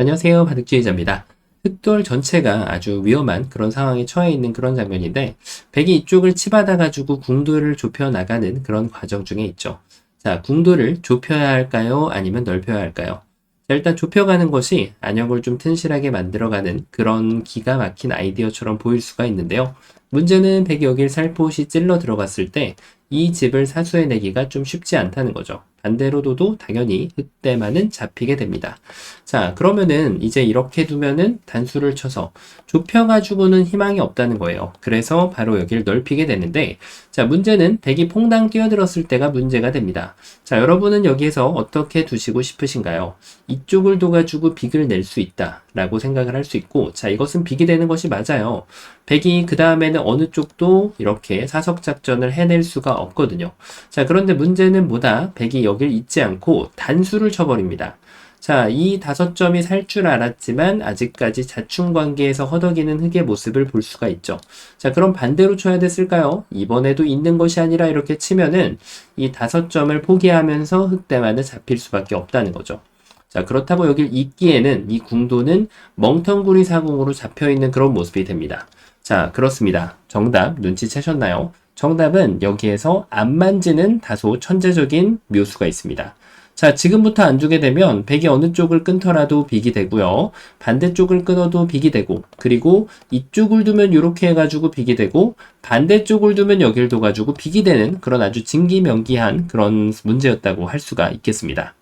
안녕하세요. 바둑주의자입니다. 흑돌 전체가 아주 위험한 그런 상황에 처해 있는 그런 장면인데, 백이 이쪽을 치받아 가지고 궁도를 좁혀 나가는 그런 과정 중에 있죠. 자, 궁도를 좁혀야 할까요? 아니면 넓혀야 할까요? 자, 일단 좁혀가는 것이 안역을 좀 튼실하게 만들어가는 그런 기가 막힌 아이디어처럼 보일 수가 있는데요. 문제는 백이 여길 살포시 찔러 들어갔을 때 이 집을 사수해내기가 좀 쉽지 않다는 거죠. 반대로도 당연히 흑대만은 잡히게 됩니다. 자, 그러면은 이제 이렇게 두면은 단수를 쳐서 좁혀가지고는 희망이 없다는 거예요. 그래서 바로 여기를 넓히게 되는데, 자, 문제는 백이 퐁당 뛰어들었을 때가 문제가 됩니다. 자, 여러분은 여기에서 어떻게 두시고 싶으신가요? 이쪽을 둬가지고 빅을 낼 수 있다. 라고 생각을 할 수 있고, 자, 이것은 빅이 되는 것이 맞아요. 백이 그 다음에는 어느 쪽도 이렇게 사석 작전을 해낼 수가 없거든요. 자, 그런데 문제는 뭐다? 백이 여길 잊지 않고 단수를 쳐버립니다. 자, 이 다섯 점이 살 줄 알았지만 아직까지 자충 관계에서 허덕이는 흑의 모습을 볼 수가 있죠. 자, 그럼 반대로 쳐야 됐을까요? 이번에도 있는 것이 아니라 이렇게 치면은 이 다섯 점을 포기하면서 흑대만은 잡힐 수밖에 없다는 거죠. 자, 그렇다고 여길 있기에는 이 궁도는 멍텅구리 사공으로 잡혀 있는 그런 모습이 됩니다. 자, 그렇습니다. 정답 눈치채셨나요? 정답은 여기에서 안 만지는 다소 천재적인 묘수가 있습니다. 자, 지금부터 안 주게 되면 백이 어느 쪽을 끊더라도 빅이 되고요. 반대쪽을 끊어도 빅이 되고, 그리고 이쪽을 두면 이렇게 해가지고 빅이 되고, 반대쪽을 두면 여길 둬가지고 빅이 되는 그런 아주 진기명기한 그런 문제였다고 할 수가 있겠습니다.